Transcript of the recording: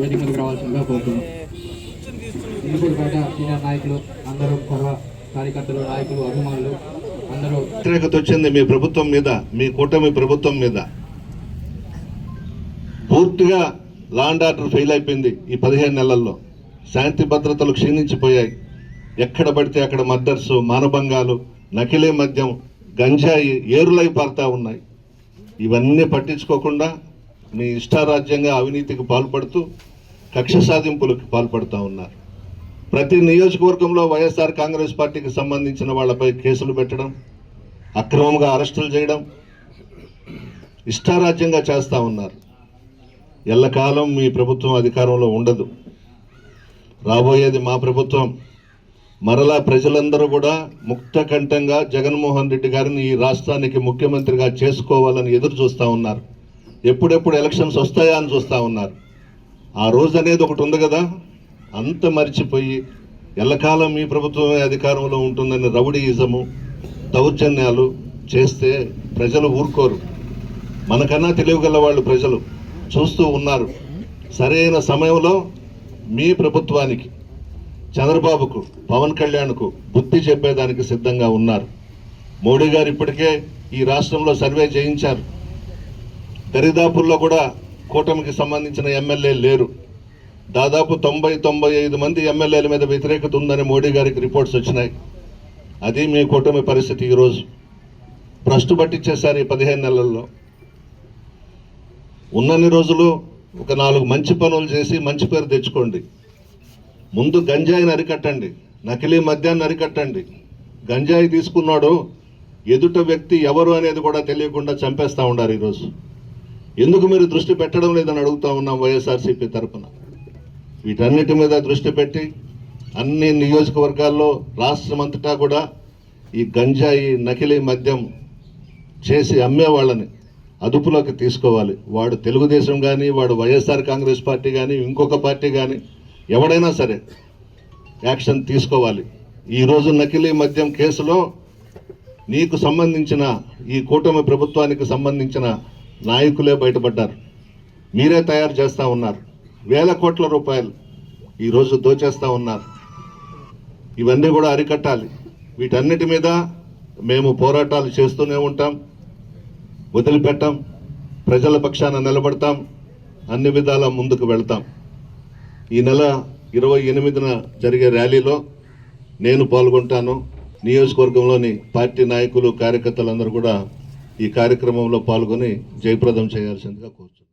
వేదిక మీదకి రావాల్సిందిగా కోరుతున్నాం. ఇందుకోట సీనియర్ నాయకులు అందరూ సర్వ కార్యకర్తలు నాయకులు అభిమానులు అందరూ వ్యతిరేకత వచ్చింది మీ ప్రభుత్వం మీద మీ కూటమి ప్రభుత్వం మీద. పూర్తిగా లాండ్ ఆర్డర్ ఫెయిల్ అయిపోయింది ఈ పదిహేను నెలల్లో. శాంతి భద్రతలు క్షీణించిపోయాయి. ఎక్కడ పడితే అక్కడ మర్డర్స్ మానభంగాలు నకిలీ మద్యం గంజాయి ఏరులై పారుతా ఉన్నాయి. ఇవన్నీ పట్టించుకోకుండా మీ ఇష్టారాజ్యంగా అవినీతికి పాల్పడుతూ కక్ష సాధింపులకు పాల్పడుతూ ఉన్నారు. ప్రతి నియోజకవర్గంలో వైఎస్ఆర్ కాంగ్రెస్ పార్టీకి సంబంధించిన వాళ్ళపై కేసులు పెట్టడం అక్రమంగా అరెస్టులు చేయడం ఇష్టారాజ్యంగా చేస్తూ ఉన్నారు. ఎల్లకాలం మీ ప్రభుత్వం అధికారంలో ఉండదు. రాబోయేది మా ప్రభుత్వం. మరలా ప్రజలందరూ కూడా ముక్తకంఠంగా జగన్మోహన్ రెడ్డి గారిని ఈ రాష్ట్రానికి ముఖ్యమంత్రిగా చేసుకోవాలని ఎదురు చూస్తూ ఉన్నారు. ఎప్పుడెప్పుడు ఎలక్షన్స్ వస్తాయా అని చూస్తూ ఉన్నారు. ఆ రోజు అనేది ఒకటి ఉంది కదా. అంత మర్చిపోయి ఎల్లకాలం మీ ప్రభుత్వమే అధికారంలో ఉంటుందని రౌడీయిజము దౌర్జన్యాలు చేస్తే ప్రజలు ఊరుకోరు. మనకన్నా తెలివిగల వాళ్ళు ప్రజలు చూస్తూ ఉన్నారు. సరైన సమయంలో మీ ప్రభుత్వానికి చంద్రబాబుకు పవన్ కళ్యాణ్కు బుద్ధి చెప్పేదానికి సిద్ధంగా ఉన్నారు. మోడీ గారు ఇప్పటికే ఈ రాష్ట్రంలో సర్వే చేయించారు. దరిదాపుల్లో కూడా కూటమికి సంబంధించిన ఎమ్మెల్యే లేరు. దాదాపు తొంభై తొంభై ఐదు మంది ఎమ్మెల్యేల మీద వ్యతిరేకత ఉందని మోడీ గారికి రిపోర్ట్స్ వచ్చినాయి. అది మీ కూటమి పరిస్థితి ఈరోజు. భ్రష్టు పట్టించేశారు ఈ పదిహేను నెలల్లో. ఉన్నన్ని రోజులు ఒక నాలుగు మంచి పనులు చేసి మంచి పేరు తెచ్చుకోండి. ముందు గంజాయిని అరికట్టండి నకిలీ మద్యాన్ని అరికట్టండి. గంజాయి తీసుకున్నాడు ఎదుట వ్యక్తి ఎవరు అనేది కూడా తెలియకుండా చంపేస్తూ ఉండారు ఈరోజు. ఎందుకు మీరు దృష్టి పెట్టడం లేదని అడుగుతా ఉన్నాం వైఎస్ఆర్సీపీ తరఫున వీటన్నిటి మీద దృష్టి పెట్టి అన్ని నియోజకవర్గాల్లో రాష్ట్రమంతటా కూడా ఈ గంజాయి నకిలీ మద్యం చేసి అమ్మే వాళ్ళని అదుపులోకి తీసుకోవాలి. వాడు తెలుగుదేశం కానీ వాడు వైఎస్ఆర్ కాంగ్రెస్ పార్టీ కానీ ఇంకొక పార్టీ కానీ ఎవడైనా సరే యాక్షన్ తీసుకోవాలి. ఈరోజు నకిలీ మద్యం కేసులో నీకు సంబంధించిన ఈ కూటమి ప్రభుత్వానికి సంబంధించిన నాయకులే బయటపడ్డారు. మీరే తయారు చేస్తూ ఉన్నారు. వేల కోట్ల రూపాయలు ఈరోజు దోచేస్తూ ఉన్నారు. ఇవన్నీ కూడా అరికట్టాలి. వీటన్నిటి మీద మేము పోరాటాలు చేస్తూనే ఉంటాం. వదిలిపెట్టాం. ప్రజల పక్షాన నిలబడతాం. అన్ని విధాల ముందుకు వెళ్తాం. ఈ నెల ఇరవై ఎనిమిదిన జరిగే ర్యాలీలో నేను పాల్గొంటాను. నియోజకవర్గంలోని పార్టీ నాయకులు కార్యకర్తలందరూ కూడా ఈ కార్యక్రమంలో పాల్గొని జయప్రదం చేయాల్సిందిగా కోరుతున్నాను